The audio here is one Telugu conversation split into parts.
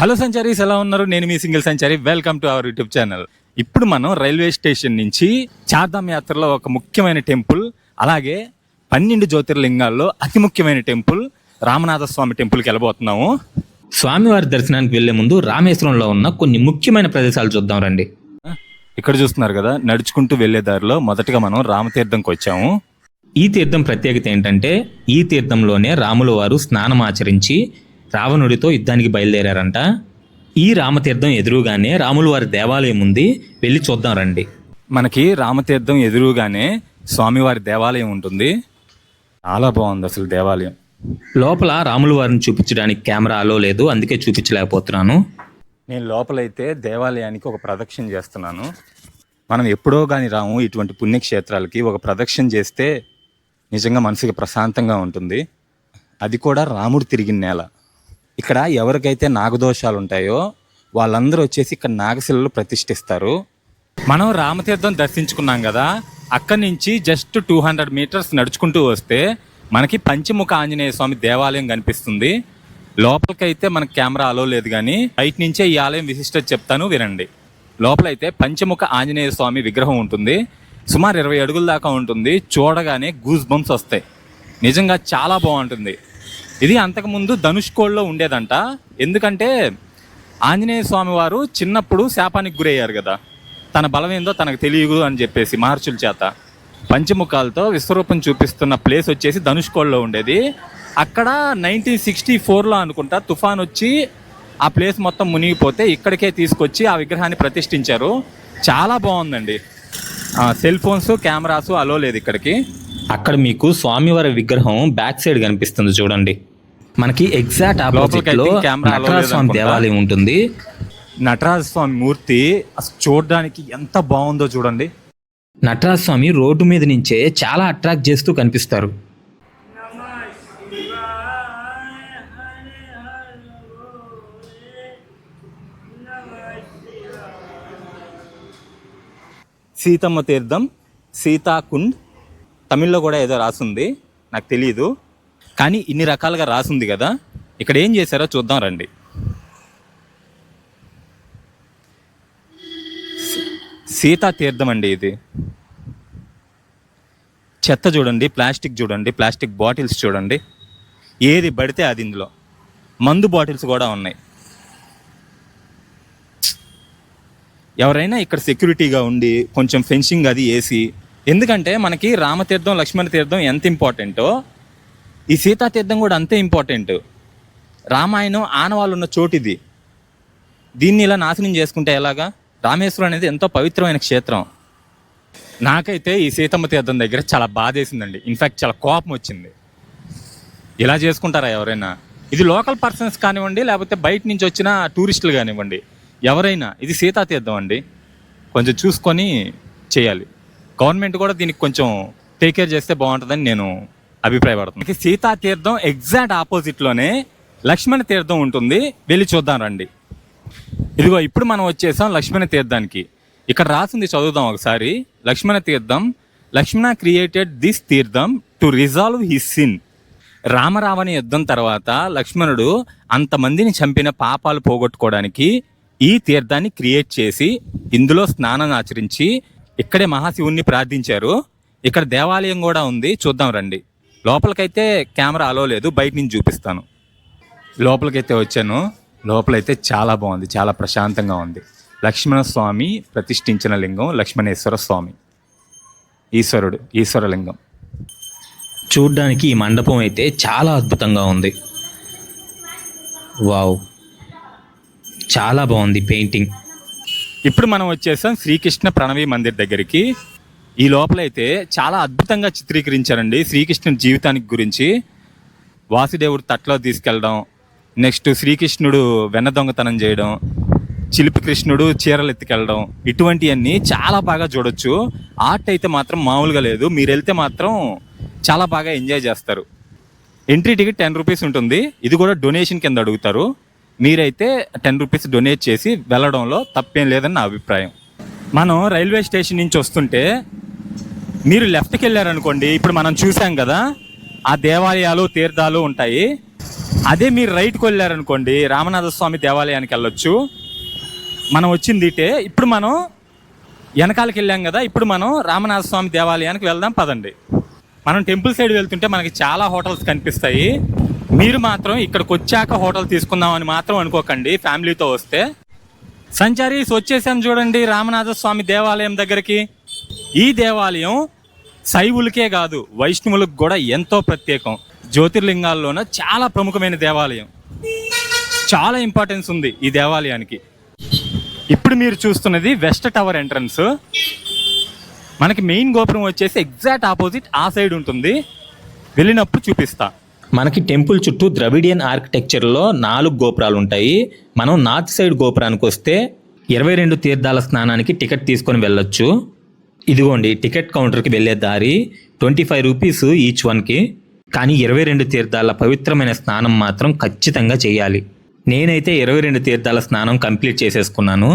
హలో సంచారీస్ ఎలా ఉన్నారు? నేను మీ single Sanchari. Welcome to our YouTube channel ఇప్పుడు మనం రైల్వే స్టేషన్ నుంచి చార్ధామ్ యాత్రలో ఒక ముఖ్యమైన టెంపుల్ అలాగే పన్నెండు జ్యోతిర్లింగాల్లో అతి ముఖ్యమైన టెంపుల్ రామనాథ స్వామి టెంపుల్కి వెళ్ళబోతున్నాము. స్వామివారి దర్శనానికి వెళ్ళే ముందు రామేశ్వరంలో ఉన్న కొన్ని ముఖ్యమైన ప్రదేశాలు చూద్దాం రండి. ఇక్కడ చూస్తున్నారు కదా నడుచుకుంటూ వెళ్ళే దారిలో మొదటగా మనం రామతీర్థంకి వచ్చాము. ఈ తీర్థం ప్రత్యేకత ఏంటంటే ఈ తీర్థంలోనే రాముల వారు స్నానం ఆచరించి రావణుడితో యుద్ధానికి బయలుదేరారంట. ఈ రామతీర్థం ఎదురుగానే రాముల వారి దేవాలయం ఉంది. వెళ్ళి చూద్దాం రండి. మనకి రామతీర్థం ఎదురుగానే స్వామివారి దేవాలయం ఉంటుంది. చాలా బాగుంది అసలు దేవాలయం. లోపల రాముల వారిని చూపించడానికి కెమెరా అలో లేదు. అందుకే చూపించలేకపోతున్నాను. నేను లోపలైతే దేవాలయానికి ఒక ప్రదక్షిణ చేస్తున్నాను. మనం ఎప్పుడో కానీ రాము ఇటువంటి పుణ్యక్షేత్రాలకి ఒక ప్రదక్షిణ చేస్తే నిజంగా మనసుకి ప్రశాంతంగా ఉంటుంది. అది కూడా రాముడు తిరిగిన నేల. ఇక్కడ ఎవరికైతే నాగదోషాలు ఉంటాయో వాళ్ళందరూ వచ్చేసి ఇక్కడ నాగశిలలు ప్రతిష్ఠిస్తారు. మనం రామతీర్థం దర్శించుకున్నాం కదా అక్కడి నుంచి జస్ట్ టూ హండ్రెడ్ మీటర్స్ నడుచుకుంటూ వస్తే మనకి పంచముఖ ఆంజనేయ స్వామి దేవాలయం కనిపిస్తుంది. లోపలికైతే మనకి కెమెరా అలో లేదు కానీ బయట నుంచే ఈ ఆలయం విశిష్టత చెప్తాను వినండి. లోపలైతే పంచముఖ ఆంజనేయ స్వామి విగ్రహం ఉంటుంది. సుమారు ఇరవై అడుగుల దాకా ఉంటుంది. చూడగానే గూస్ బంప్స్ వస్తాయి. నిజంగా చాలా బాగుంటుంది. ఇది అంతకుముందు ధనుష్కోడ్లో ఉండేదంట. ఎందుకంటే ఆంజనేయ స్వామి వారు చిన్నప్పుడు శాపానికి గురయ్యారు కదా. తన బలం ఏందో తనకు తెలియదు అని చెప్పేసి మహర్షుల చేత. పంచముఖాలతో విశ్వరూపం చూపిస్తున్న ప్లేస్ వచ్చేసి ధనుష్కోడ్లో ఉండేది. అక్కడ నైన్టీన్ సిక్స్టీ ఫోర్లో అనుకుంటా తుఫాన్ వచ్చి ఆ ప్లేస్ మొత్తం మునిగిపోతే ఇక్కడికే తీసుకొచ్చి ఆ విగ్రహాన్ని ప్రతిష్ఠించారు. చాలా బాగుందండి. సెల్ ఫోన్స్ కెమెరాస్ అలో లేదు ఇక్కడికి. అక్కడ మీకు స్వామివారి విగ్రహం బ్యాక్ సైడ్ కనిపిస్తుంది చూడండి. మనకి ఎగ్జాక్ట్ ఆపోజిట్లో నటరాజ స్వామి. దేవాలయం ఉంటుంది. నటరాజ స్వామి మూర్తి చూడడానికి ఎంత బాగుందో చూడండి. నటరాజ స్వామి రోడ్డు మీద నుంచే చాలా అట్రాక్ట్ చేస్తూ కనిపిస్తారు. సీతమ్మ తీర్థం సీతాకుండ్ తమిళ్ళో కూడా ఏదో రాసుంది నాకు తెలియదు కానీ ఇన్ని రకాలుగా రాసుంది కదా ఇక్కడ ఏం చేశారో చూద్దాం రండి. సీతా తీర్థం అండి ఇది. చెత్త చూడండి ప్లాస్టిక్ చూడండి ప్లాస్టిక్ బాటిల్స్ చూడండి. ఏది పడితే అది ఇందులో. మందు బాటిల్స్ కూడా ఉన్నాయి. ఎవరైనా ఇక్కడ సెక్యూరిటీగా ఉండి కొంచెం ఫెన్సింగ్ అది వేసి ఎందుకంటే మనకి రామతీర్థం లక్ష్మణ తీర్థం ఎంత ఇంపార్టెంటో ఈ సీతాతీర్థం కూడా అంతే ఇంపార్టెంట్. రామాయణం ఆనవాళ్ళు ఉన్న చోటు ఇది దీన్ని ఇలా నాశనం చేసుకుంటే ఎలాగా? రామేశ్వరం అనేది ఎంతో పవిత్రమైన క్షేత్రం. నాకైతే ఈ సీతమ్మ తీర్థం దగ్గర చాలా బాధేసిందండి. ఇన్ఫాక్ట్ చాలా కోపం వచ్చింది. ఇలా చేసుకుంటారా ఎవరైనా? ఇది లోకల్ పర్సన్స్ కానివ్వండి లేకపోతే బయట నుంచి వచ్చిన టూరిస్టులు కానివ్వండి. ఎవరైనా ఇది సీతా తీర్థం అండి. కొంచెం చూసుకొని చేయాలి. గవర్నమెంట్ కూడా దీనికి కొంచెం టేక్ కేర్ చేస్తే బాగుంటుందని నేను అభిప్రాయపడుతున్నాను. సీతా తీర్థం ఎగ్జాక్ట్ ఆపోజిట్లోనే లక్ష్మణ తీర్థం ఉంటుంది. వెళ్ళి చూద్దాం రండి. ఇదిగో ఇప్పుడు మనం వచ్చేసాం లక్ష్మణ తీర్థానికి. ఇక్కడ రాసింది చదువుదాం ఒకసారి. Lakshmana Theertham Lakshmana created this theertham to resolve his sin రామరావణ యుద్ధం తర్వాత లక్ష్మణుడు అంతమందిని చంపిన పాపాలు పోగొట్టుకోవడానికి ఈ తీర్థాన్ని క్రియేట్ చేసి ఇందులో స్నానం ఆచరించి ఇక్కడే మహాశివుణ్ణి ప్రార్థించారు. ఇక్కడ దేవాలయం కూడా ఉంది. చూద్దాం రండి. లోపలికైతే కెమెరా అలో లేదు. బయట నుంచి చూపిస్తాను. లోపలికైతే వచ్చాను. లోపలైతే చాలా బాగుంది. చాలా ప్రశాంతంగా ఉంది. లక్ష్మణ స్వామి ప్రతిష్ఠించిన లింగం లక్ష్మణేశ్వర స్వామి. ఈశ్వరుడు ఈశ్వరలింగం. చూడ్డానికి ఈ మండపం అయితే చాలా అద్భుతంగా ఉంది. వావ్. చాలా బాగుంది పెయింటింగ్. ఇప్పుడు మనం వచ్చేసాం శ్రీకృష్ణ ప్రణవి మందిర్ దగ్గరికి. ఈ లోపలైతే చాలా అద్భుతంగా చిత్రీకరించారండి శ్రీకృష్ణుడి జీవితానికి గురించి. వాసుదేవుడు తట్లో తీసుకెళ్ళడం నెక్స్ట్ శ్రీకృష్ణుడు వెన్న దొంగతనం చేయడం చిలిపి కృష్ణుడు చీరలు ఎత్తుకెళ్ళడం ఇటువంటివన్నీ చాలా బాగా చూడొచ్చు. ఆర్ట్ అయితే మాత్రం మామూలుగా లేదు మీరు వెళ్తే మాత్రం చాలా బాగా ఎంజాయ్ చేస్తారు. ఎంట్రీ టికెట్ టెన్ రూపీస్ ఉంటుంది. ఇది కూడా డొనేషన్ కింద అడుగుతారు. మీరైతే టెన్ రూపీస్ డొనేట్ చేసి వెళ్ళడంలో తప్పేం లేదని నా అభిప్రాయం. మనం రైల్వే స్టేషన్ నుంచి వస్తుంటే మీరు లెఫ్ట్కి వెళ్ళారనుకోండి ఇప్పుడు మనం చూసాం కదా ఆ దేవాలయాలు తీర్థాలు ఉంటాయి. అదే మీరు రైట్కి వెళ్ళారనుకోండి రామనాథ స్వామి దేవాలయానికి వెళ్ళొచ్చు. మనం వచ్చింది ఇటే ఇప్పుడు మనం వెనకాలకి వెళ్ళాం కదా ఇప్పుడు మనం రామనాథ స్వామి దేవాలయానికి వెళ్దాం పదండి. మనం టెంపుల్ సైడ్ వెళ్తుంటే మనకి చాలా హోటల్స్ కనిపిస్తాయి. మీరు మాత్రం ఇక్కడికి వచ్చాక హోటల్ తీసుకుందామని మాత్రం అనుకోకండి ఫ్యామిలీతో వస్తే. సంచారీస్ వచ్చేసాను చూడండి రామనాథ స్వామి దేవాలయం దగ్గరికి. ఈ దేవాలయం శైవులకే కాదు వైష్ణవులకు కూడా ఎంతో ప్రత్యేకం. జ్యోతిర్లింగాల్లోన చాలా ప్రముఖమైన దేవాలయం. చాలా ఇంపార్టెన్స్ ఉంది ఈ దేవాలయానికి. ఇప్పుడు మీరు చూస్తున్నది వెస్ట్ టవర్ ఎంట్రన్స్. మనకి మెయిన్ గోపురం వచ్చేసి ఎగ్జాక్ట్ ఆపోజిట్ ఆ సైడ్ ఉంటుంది. వెళ్ళినప్పుడు చూపిస్తాను మనకి టెంపుల్ చుట్టూ ద్రవిడియన్ ఆర్కిటెక్చర్లో నాలుగు గోపురాలు ఉంటాయి మనం నార్త్ సైడ్ గోపురానికి వస్తే ఇరవై రెండు తీర్థాల స్నానానికి టికెట్ తీసుకొని వెళ్ళొచ్చు. ఇదిగోండి టికెట్ కౌంటర్కి వెళ్ళే దారి ట్వంటీ ఫైవ్ రూపీస్ ఈచ్ వన్కి. కానీ ఇరవై రెండు తీర్థాల పవిత్రమైన స్నానం మాత్రం ఖచ్చితంగా చేయాలి. నేనైతే ఇరవై రెండు తీర్థాల స్నానం కంప్లీట్ చేసేసుకున్నాను.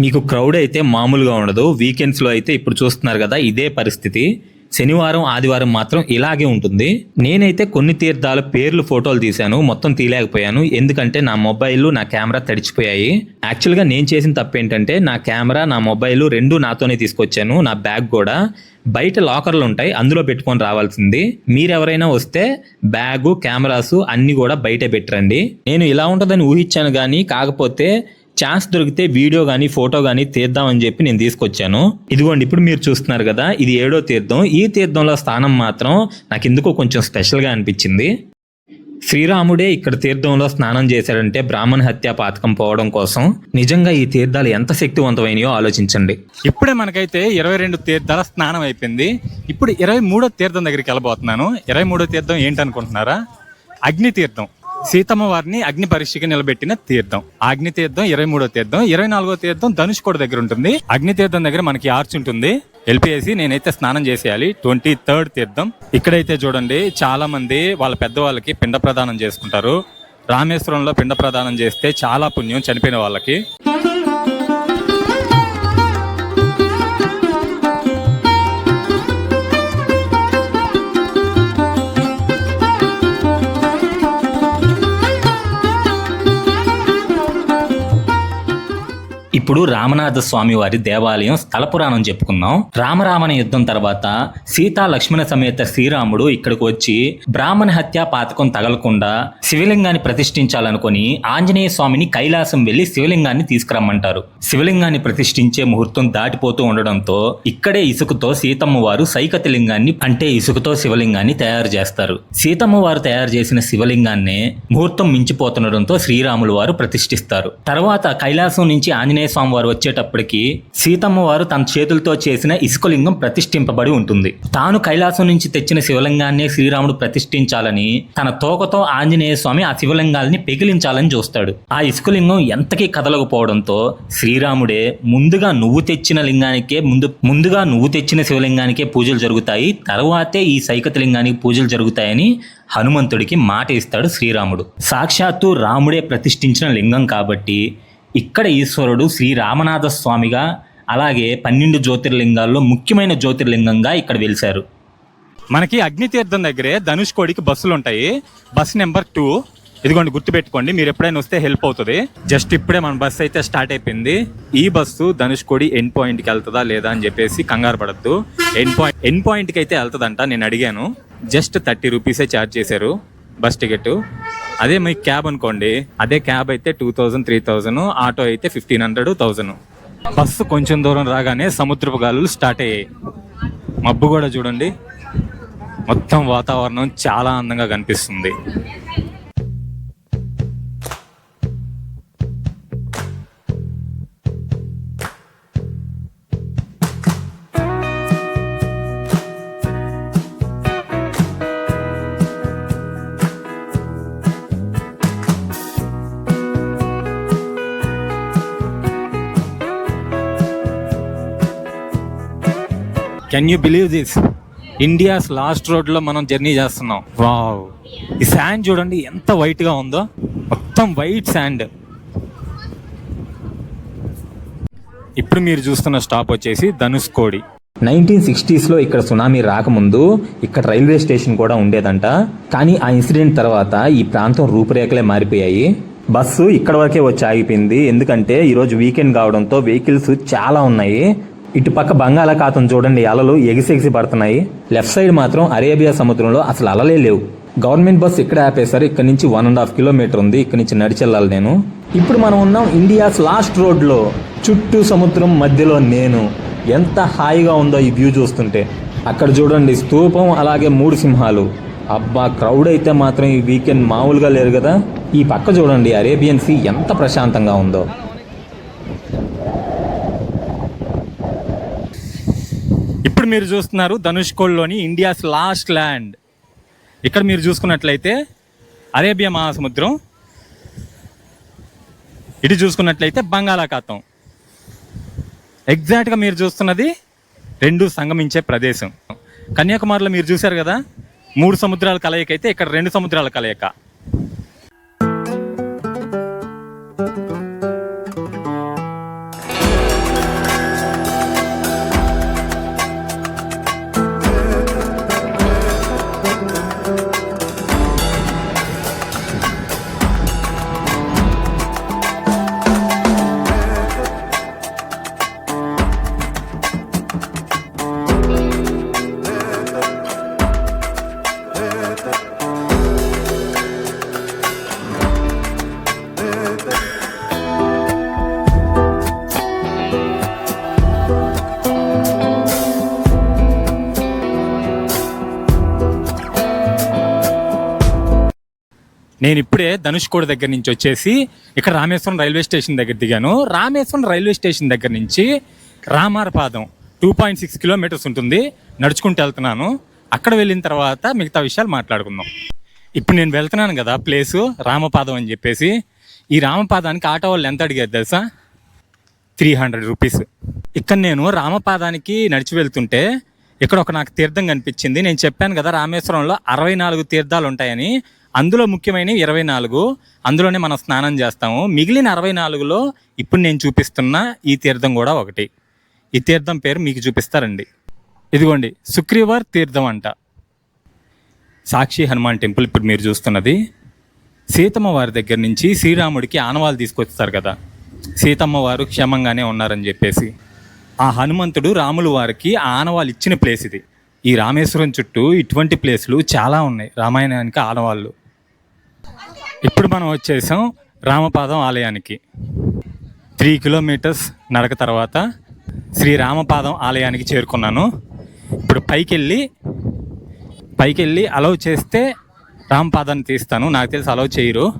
మీకు క్రౌడ్ అయితే మామూలుగా ఉండదు. వీకెండ్స్లో అయితే ఇప్పుడు చూస్తున్నారు కదా ఇదే పరిస్థితి. శనివారం ఆదివారం మాత్రం ఇలాగే ఉంటుంది. నేనైతే కొన్ని తీర్థాల పేర్లు ఫోటోలు తీశాను. మొత్తం తీయలేకపోయాను. ఎందుకంటే నా మొబైల్ నా కెమెరా తడిచిపోయాయి. యాక్చువల్గా నేను చేసిన తప్పు ఏంటంటే నా కెమెరా నా మొబైల్ రెండు నాతోనే తీసుకొచ్చాను. నా బ్యాగ్ కూడా. బయట లాకర్లు ఉంటాయి. అందులో పెట్టుకొని రావాల్సింది. మీరెవరైనా వస్తే బ్యాగు కెమెరాస్ అన్నీ కూడా బయట పెట్టరండి. నేను ఇలా ఉంటుందని ఊహించాను కానీ కాకపోతే ఛాన్స్ దొరికితే వీడియో కానీ ఫోటో కానీ తీద్దామని చెప్పి నేను తీసుకొచ్చాను. ఇదిగోండి ఇప్పుడు మీరు చూస్తున్నారు కదా ఇది ఏడో తీర్థం. ఈ తీర్థంలో స్థానం మాత్రం నాకు ఎందుకో కొంచెం స్పెషల్గా అనిపించింది. శ్రీరాముడే ఇక్కడ తీర్థంలో స్నానం చేశాడంటే బ్రాహ్మణ హత్య పాతకం పోవడం కోసం. నిజంగా ఈ తీర్థాలు ఎంత శక్తివంతమైనయో ఆలోచించండి. ఇప్పుడే మనకైతే ఇరవై రెండు తీర్థాల స్నానం అయిపోయింది. ఇప్పుడు ఇరవై మూడో తీర్థం దగ్గరికి వెళ్ళబోతున్నాను. ఇరవై మూడో తీర్థం ఏంటనుకుంటున్నారా? అగ్ని తీర్థం. సీతమ్మ వారిని అగ్ని పరీక్షకి నిలబెట్టిన తీర్థం. అగ్ని తీర్థం ఇరవై మూడో తీర్థం ఇరవై నాలుగో తీర్థం ధనుష్కోడ దగ్గర ఉంటుంది. అగ్ని తీర్థం దగ్గర మనకి ఆర్చ్ ఉంటుంది. ఎల్పిఎసి నేనైతే స్నానం చేసేయాలి. ట్వంటీ థర్డ్ తీర్థం. ఇక్కడైతే చూడండి చాలా మంది వాళ్ళ పెద్దవాళ్ళకి పిండ ప్రదానం చేసుకుంటారు. రామేశ్వరంలో పిండ ప్రదానం చేస్తే చాలా పుణ్యం చనిపోయిన వాళ్ళకి. ఇప్పుడు రామనాథ స్వామి వారి దేవాలయం స్థల పురాణం చెప్పుకుందాం. రామరామణ యుద్ధం తర్వాత సీతా లక్ష్మణ సమేత శ్రీరాముడు ఇక్కడికి వచ్చి బ్రాహ్మణ హత్య పాతకం తగలకుండా శివలింగాన్ని ప్రతిష్ఠించాలనుకుని ఆంజనేయ స్వామిని కైలాసం వెళ్ళి శివలింగాన్ని తీసుకురమ్మంటారు. శివలింగాన్ని ప్రతిష్ఠించే ముహూర్తం దాటిపోతూ ఉండడంతో ఇక్కడే ఇసుకతో సీతమ్మ వారు సైకత లింగాన్ని అంటే ఇసుకతో శివలింగాన్ని తయారు చేస్తారు. సీతమ్మ వారు తయారు చేసిన శివలింగాన్నే ముహూర్తం మించిపోతుండడంతో శ్రీరాములు వారు ప్రతిష్ఠిస్తారు. తర్వాత కైలాసం నుంచి ఆంజనేయ స్వామి వారు వచ్చేటప్పటికి సీతమ్మ వారు తన చేతులతో చేసిన ఇసుకలింగం ప్రతిష్ఠింపబడి ఉంటుంది. తాను కైలాసం నుంచి తెచ్చిన శివలింగాన్ని శ్రీరాముడు ప్రతిష్ఠించాలని తన తోకతో ఆంజనేయ స్వామి ఆ శివలింగాల్ని పెగిలించాలని చూస్తాడు. ఆ ఇసుకలింగం ఎంతకీ కదలకపోవడంతో శ్రీరాముడే ముందుగా నువ్వు తెచ్చిన లింగానికే ముందు ముందుగా నువ్వు తెచ్చిన శివలింగానికే పూజలు జరుగుతాయి తర్వాతే ఈ సైకత లింగానికి పూజలు జరుగుతాయని హనుమంతుడికి మాట ఇస్తాడు శ్రీరాముడు. సాక్షాత్తు రాముడే ప్రతిష్ఠించిన లింగం కాబట్టి ఇక్కడ ఈశ్వరుడు శ్రీ రామనాథ స్వామిగా అలాగే పన్నెండు జ్యోతిర్లింగాల్లో ముఖ్యమైన జ్యోతిర్లింగంగా ఇక్కడ వెలిశారు. మనకి అగ్నితీర్థం దగ్గరే ధనుష్కోడికి బస్సులు ఉంటాయి. Bus number two. ఇదిగోండి గుర్తుపెట్టుకోండి మీరు ఎప్పుడైనా వస్తే హెల్ప్ అవుతుంది. జస్ట్ ఇప్పుడే మన బస్సు అయితే స్టార్ట్ అయిపోయింది. ఈ బస్సు ధనుష్కోడి ఎండ్ పాయింట్కి వెళ్తుందా లేదా అని చెప్పేసి కంగారు పడద్దు. ఎండ్ పాయింట్ ఎండ్ పాయింట్కి అయితే వెళ్తుందంట నేను అడిగాను. జస్ట్ థర్టీ రూపీసే ఛార్జ్ చేశారు. Bus ticket. అదే మీ క్యాబ్ అనుకోండి. అదే క్యాబ్ అయితే two thousand three thousand auto అయితే ఫిఫ్టీన్ హండ్రెడ్ థౌజండ్ బస్సు కొంచెం దూరం రాగానే సముద్రపు గాలులు స్టార్ట్ అయ్యాయి. మబ్బు కూడా చూడండి. మొత్తం వాతావరణం చాలా అందంగా కనిపిస్తుంది. Can you believe this India's last రోడ్లో మనం జర్నీ చేస్తున్నాం. వావ్ ఈ శాండ్ చూడండి ఎంత వైట్గా ఉందో. మొత్తం వైట్ శాండ్ ఇప్పుడు మీరు చూస్తున్న స్టాప్ వచ్చేసి ధనుష్కోడి నైన్టీన్ సిక్స్టీస్లో ఇక్కడ సునామీ రాకముందు ఇక్కడ రైల్వే స్టేషన్ కూడా ఉండేదంట. కానీ ఆ ఇన్సిడెంట్ తర్వాత ఈ ప్రాంతం రూపురేఖలే మారిపోయాయి. బస్సు ఇక్కడ వరకే వచ్చి ఆగిపోయింది. ఎందుకంటే ఈరోజు వీకెండ్ కావడంతో వెహికల్స్ చాలా ఉన్నాయి. ఇటు పక్క బంగాళాఖాతం చూడండి అలలు ఎగిసెగిసి పడుతున్నాయి. లెఫ్ట్ సైడ్ మాత్రం అరేబియా సముద్రంలో అసలు అలలే లేవు. గవర్నమెంట్ బస్ ఇక్కడ ఆపేశారు? ఇక్కడ నుంచి వన్ అండ్ హాఫ్ కిలోమీటర్ ఉంది. ఇక్కడ నుంచి నడిచెళ్ళాలి నేను. ఇప్పుడు మనం ఉన్నాం ఇండియాస్ లాస్ట్ రోడ్లో. చుట్టూ సముద్రం మధ్యలో నేను. ఎంత హాయిగా ఉందో ఈ వ్యూ చూస్తుంటే. అక్కడ చూడండి స్తూపం అలాగే మూడు సింహాలు. అబ్బా క్రౌడ్ అయితే మాత్రం ఈ వీకెండ్ మామూలుగా లేరు కదా. ఈ పక్క చూడండి అరేబియన్ సీ ఎంత ప్రశాంతంగా ఉందో. ఇప్పుడు మీరు చూస్తున్నారు ధనుష్కోడ్లోని ఇండియాస్ లాస్ట్ ల్యాండ్. ఇక్కడ మీరు చూసుకున్నట్లయితే అరేబియా మహాసముద్రం ఇటు చూసుకున్నట్లయితే బంగాళాఖాతం. ఎగ్జాక్ట్గా మీరు చూస్తున్నది రెండు సంగమించే ప్రదేశం. కన్యాకుమారిలో మీరు చూశారు కదా? మూడు సముద్రాల కలయిక అయితే ఇక్కడ రెండు సముద్రాల కలయిక. నేను ఇప్పుడే ధనుష్కోడి దగ్గర నుంచి వచ్చేసి ఇక్కడ రామేశ్వరం రైల్వే స్టేషన్ దగ్గర దిగాను. రామేశ్వరం రైల్వే స్టేషన్ దగ్గర నుంచి Ramarapadam two point six kilometres ఉంటుంది. నడుచుకుంటూ వెళ్తున్నాను. అక్కడ వెళ్ళిన తర్వాత మిగతా విషయాలు మాట్లాడుకుందాం. ఇప్పుడు నేను వెళ్తున్నాను కదా ప్లేసు రామపాదం అని చెప్పేసి. ఈ రామపాదానికి ఆటో వాళ్ళు ఎంత అడిగారు తెలుసా? త్రీ హండ్రెడ్ రూపీస్ ఇక్కడ నేను రామపాదానికి నడిచి వెళ్తుంటే ఇక్కడ ఒక నాకు తీర్థం కనిపించింది. నేను చెప్పాను కదా రామేశ్వరంలో అరవై నాలుగు తీర్థాలు ఉంటాయని. అందులో ముఖ్యమైనవి ఇరవై నాలుగు. అందులోనే మనం స్నానం చేస్తాము. మిగిలిన అరవై నాలుగులో ఇప్పుడు నేను చూపిస్తున్న ఈ తీర్థం కూడా ఒకటి. ఈ తీర్థం పేరు మీకు చూపిస్తారండి. ఇదిగోండి సుక్రీవార్ తీర్థం అంట. సాక్షి హనుమాన్ టెంపుల్ ఇప్పుడు మీరు చూస్తున్నది. సీతమ్మ వారి దగ్గర నుంచి శ్రీరాముడికి ఆనవాలు తీసుకొస్తారు కదా. సీతమ్మ వారు క్షేమంగానే ఉన్నారని చెప్పేసి. ఆ హనుమంతుడు రాములు వారికి ఆనవాలు ఆనవాళ్ళు ఇచ్చిన ప్లేస్ ఇది. ఈ రామేశ్వరం చుట్టూ ఇటువంటి ప్లేసులు చాలా ఉన్నాయి. రామాయణానికి ఆనవాళ్ళు. ఇప్పుడు మనం వచ్చేసాం రామపాదం ఆలయానికి. త్రీ కిలోమీటర్స్ నడక తర్వాత శ్రీ రామపాదం ఆలయానికి చేరుకున్నాను. ఇప్పుడు పైకి వెళ్ళి పైకి వెళ్ళి అలౌ చేస్తే రామపాదాన్ని తీస్తాను. నాకు తెలిసి అలౌ చేయరు.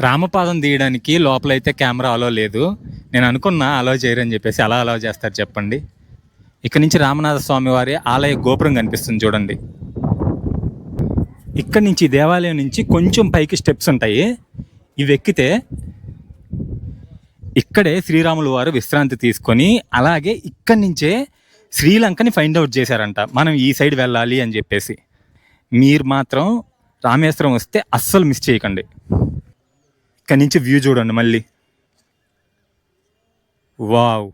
రామపాదం తీయడానికి లోపలైతే కెమెరా అలో లేదు. నేను అనుకున్నా అలౌ చేయరని చెప్పేసి అలా అలౌ చేస్తారు చెప్పండి. ఇక్కడ నుంచి రామనాథ స్వామి వారి ఆలయ గోపురం కనిపిస్తుంది చూడండి. ఇక్కడ నుంచి దేవాలయం నుంచి కొంచెం పైకి స్టెప్స్ ఉంటాయి. ఇవి ఎక్కితే ఇక్కడే శ్రీరాములు వారు విశ్రాంతి తీసుకొని అలాగే ఇక్కడి నుంచే శ్రీలంకని ఫైండ్ అవుట్ చేశారంట. మనం ఈ సైడ్ వెళ్ళాలి అని చెప్పేసి. మీరు మాత్రం రామేశ్వరం వస్తే అస్సలు మిస్ చేయకండి. ఇక్కడి నుంచి వ్యూ చూడండి మళ్ళీ. వావ్.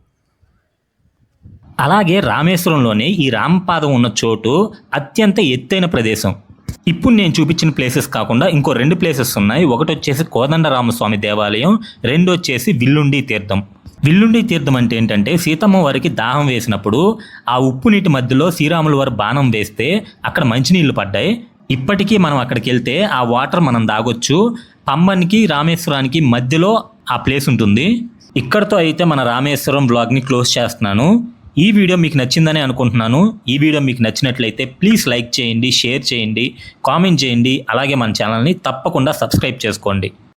అలాగే రామేశ్వరంలోనే ఈ రామపాదం ఉన్న చోటు అత్యంత ఎత్తైన ప్రదేశం. ఇప్పుడు నేను చూపించిన ప్లేసెస్ కాకుండా ఇంకో రెండు ప్లేసెస్ ఉన్నాయి. ఒకటి వచ్చేసి కోదండరామస్వామి దేవాలయం రెండు వచ్చేసి విల్లుండి తీర్థం. విల్లుండి తీర్థం అంటే ఏంటంటే సీతమ్మ వారికి దాహం వేసినప్పుడు ఆ ఉప్పు నీటి మధ్యలో శ్రీరాముల వారు బాణం వేస్తే అక్కడ మంచినీళ్ళు పడ్డాయి. ఇప్పటికీ మనం అక్కడికి వెళ్తే ఆ వాటర్ మనం దాగొచ్చు పంబన్కి రామేశ్వరానికి మధ్యలో ఆ ప్లేస్ ఉంటుంది. ఇక్కడతో అయితే మన రామేశ్వరం బ్లాగ్ని క్లోజ్ చేస్తున్నాను. ఈ వీడియో మీకు నచ్చిందని అనుకుంటున్నాను. ఈ వీడియో మీకు నచ్చినట్లయితే ప్లీజ్ లైక్ చేయండి షేర్ చేయండి కామెంట్ చేయండి అలాగే మన ఛానల్ని తప్పకుండా సబ్స్క్రైబ్ చేసుకోండి.